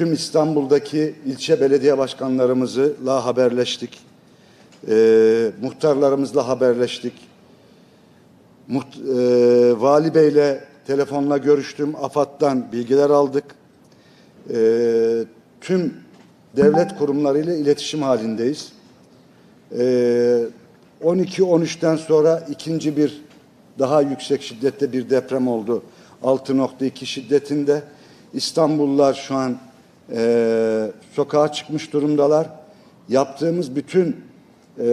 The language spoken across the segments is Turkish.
tüm İstanbul'daki ilçe belediye başkanlarımızla haberleştik. Ee, muhtarlarımızla haberleştik. Muht, e, Vali Bey'le telefonla görüştüm. AFAD'dan bilgiler aldık. Ee, tüm devlet kurumlarıyla iletişim halindeyiz. Ee, 12-13'ten sonra ikinci bir daha yüksek şiddette bir deprem oldu. 6.2 şiddetinde. İstanbullular şu an e, sokağa çıkmış durumdalar. Yaptığımız bütün e,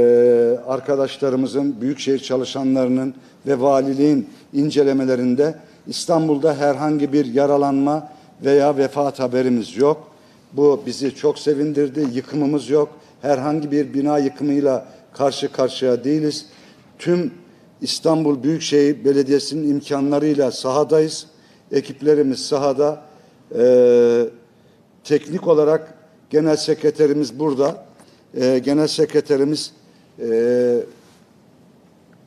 arkadaşlarımızın, büyükşehir çalışanlarının ve valiliğin incelemelerinde İstanbul'da herhangi bir yaralanma veya vefat haberimiz yok. Bu bizi çok sevindirdi. Yıkımımız yok. Herhangi bir bina yıkımıyla karşı karşıya değiliz. Tüm İstanbul Büyükşehir Belediyesi'nin imkanlarıyla sahadayız. Ekiplerimiz sahada. Ee, teknik olarak genel sekreterimiz burada. Ee, genel sekreterimiz e,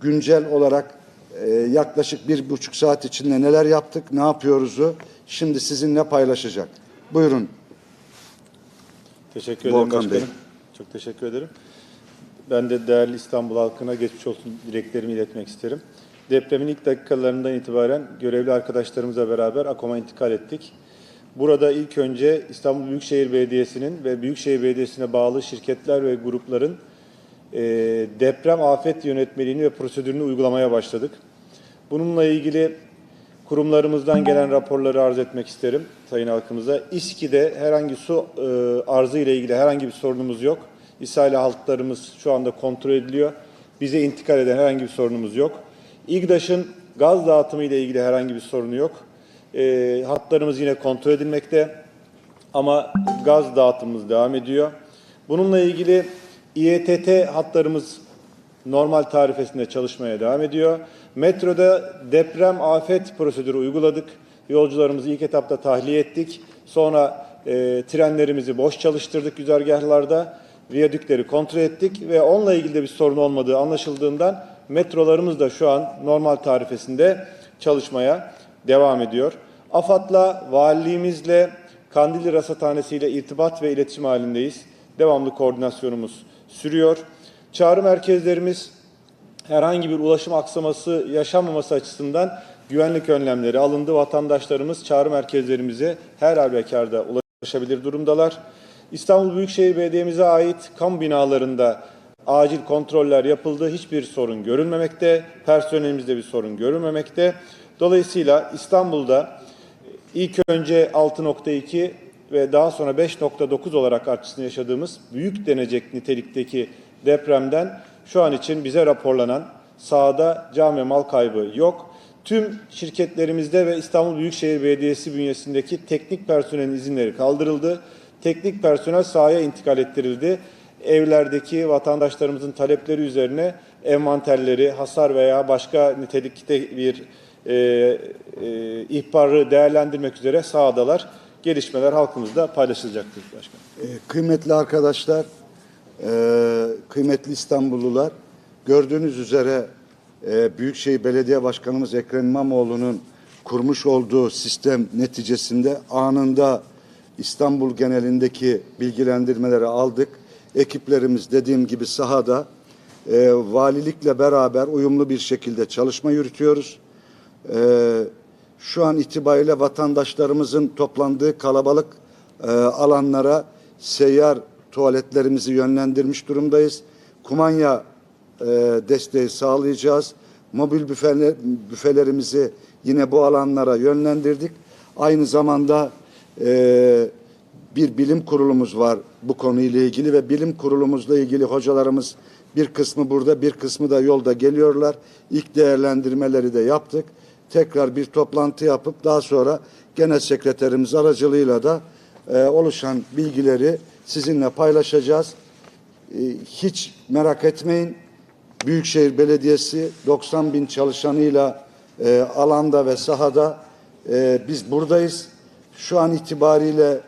güncel olarak e, yaklaşık bir buçuk saat içinde neler yaptık, ne yapıyoruzu şimdi sizinle paylaşacak. Buyurun. Teşekkür ederim Volkan başkanım. Bey. Çok teşekkür ederim. Ben de değerli İstanbul halkına geçmiş olsun dileklerimi iletmek isterim. Depremin ilk dakikalarından itibaren görevli arkadaşlarımızla beraber AKOM'a intikal ettik. Burada ilk önce İstanbul Büyükşehir Belediyesi'nin ve Büyükşehir Belediyesi'ne bağlı şirketler ve grupların e, deprem afet yönetmeliğini ve prosedürünü uygulamaya başladık. Bununla ilgili kurumlarımızdan gelen raporları arz etmek isterim sayın halkımıza. İSKİ'de herhangi su e, arzı ile ilgili herhangi bir sorunumuz yok. İsrail halklarımız şu anda kontrol ediliyor. Bize intikal eden herhangi bir sorunumuz yok. İGDAŞ'ın gaz dağıtımı ile ilgili herhangi bir sorunu yok. E, hatlarımız yine kontrol edilmekte ama gaz dağıtımımız devam ediyor. Bununla ilgili İETT hatlarımız normal tarifesinde çalışmaya devam ediyor. Metroda deprem afet prosedürü uyguladık. Yolcularımızı ilk etapta tahliye ettik. Sonra e, trenlerimizi boş çalıştırdık güzergahlarda. Viyadükleri kontrol ettik ve onunla ilgili de bir sorun olmadığı anlaşıldığından metrolarımız da şu an normal tarifesinde çalışmaya devam ediyor. AFAD'la, valiliğimizle, Kandilli Rasathanesi ile irtibat ve iletişim halindeyiz. Devamlı koordinasyonumuz sürüyor. Çağrı merkezlerimiz herhangi bir ulaşım aksaması yaşanmaması açısından güvenlik önlemleri alındı. Vatandaşlarımız çağrı merkezlerimize her halükarda ulaşabilir durumdalar. İstanbul Büyükşehir Belediye'mize ait kamu binalarında acil kontroller yapıldı. Hiçbir sorun görülmemekte. Personelimizde bir sorun görülmemekte. Dolayısıyla İstanbul'da ilk önce 6.2 ve daha sonra 5.9 olarak artışını yaşadığımız büyük denecek nitelikteki depremden şu an için bize raporlanan sahada can ve mal kaybı yok. Tüm şirketlerimizde ve İstanbul Büyükşehir Belediyesi bünyesindeki teknik personelin izinleri kaldırıldı. Teknik personel sahaya intikal ettirildi. Evlerdeki vatandaşlarımızın talepleri üzerine envanterleri, hasar veya başka nitelikte bir e, e, ihbarı değerlendirmek üzere sahadalar. Gelişmeler halkımızda paylaşılacaktır başkanım. Ee, kıymetli arkadaşlar, e, kıymetli İstanbullular, gördüğünüz üzere e, Büyükşehir Belediye Başkanımız Ekrem İmamoğlu'nun kurmuş olduğu sistem neticesinde anında İstanbul genelindeki bilgilendirmeleri aldık. Ekiplerimiz dediğim gibi sahada e, valilikle beraber uyumlu bir şekilde çalışma yürütüyoruz. E, şu an itibariyle vatandaşlarımızın toplandığı kalabalık e, alanlara seyyar tuvaletlerimizi yönlendirmiş durumdayız. Kumanya e, desteği sağlayacağız. Mobil büfeler, büfelerimizi yine bu alanlara yönlendirdik. Aynı zamanda e, bir bilim kurulumuz var bu konuyla ilgili ve bilim kurulumuzla ilgili hocalarımız bir kısmı burada bir kısmı da yolda geliyorlar. İlk değerlendirmeleri de yaptık. Tekrar bir toplantı yapıp daha sonra genel sekreterimiz aracılığıyla da e, oluşan bilgileri sizinle paylaşacağız. E, hiç merak etmeyin. Büyükşehir Belediyesi 90 bin çalışanıyla e, alanda ve sahada e, biz buradayız. Şu an itibariyle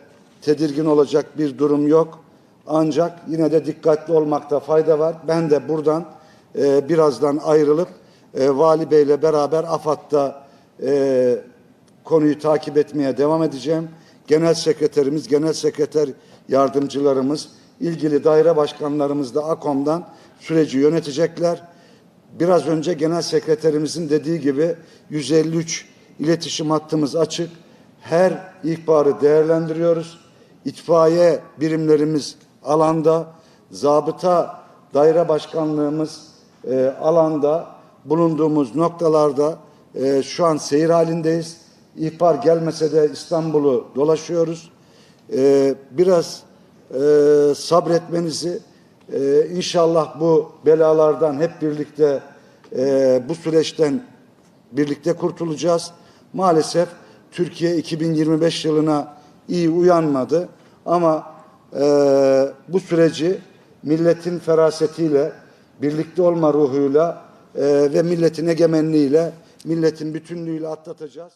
tedirgin olacak bir durum yok. Ancak yine de dikkatli olmakta fayda var. Ben de buradan e, birazdan ayrılıp e, Vali Bey'le beraber AFAD'da e, konuyu takip etmeye devam edeceğim. genel sekreterimiz, genel sekreter yardımcılarımız, ilgili daire başkanlarımız da AKOM'dan süreci yönetecekler. Biraz önce genel sekreterimizin dediği gibi 153 iletişim hattımız açık. Her ihbarı değerlendiriyoruz. İtfaiye birimlerimiz alanda, zabıta daire başkanlığımız e, alanda bulunduğumuz noktalarda e, şu an seyir halindeyiz. İhbar gelmese de İstanbul'u dolaşıyoruz. E, biraz e, sabretmenizi e, inşallah bu belalardan hep birlikte e, bu süreçten birlikte kurtulacağız. Maalesef Türkiye 2025 yılına iyi uyanmadı ama e, bu süreci milletin ferasetiyle, birlikte olma ruhuyla ve milletin egemenliğiyle, milletin bütünlüğüyle atlatacağız.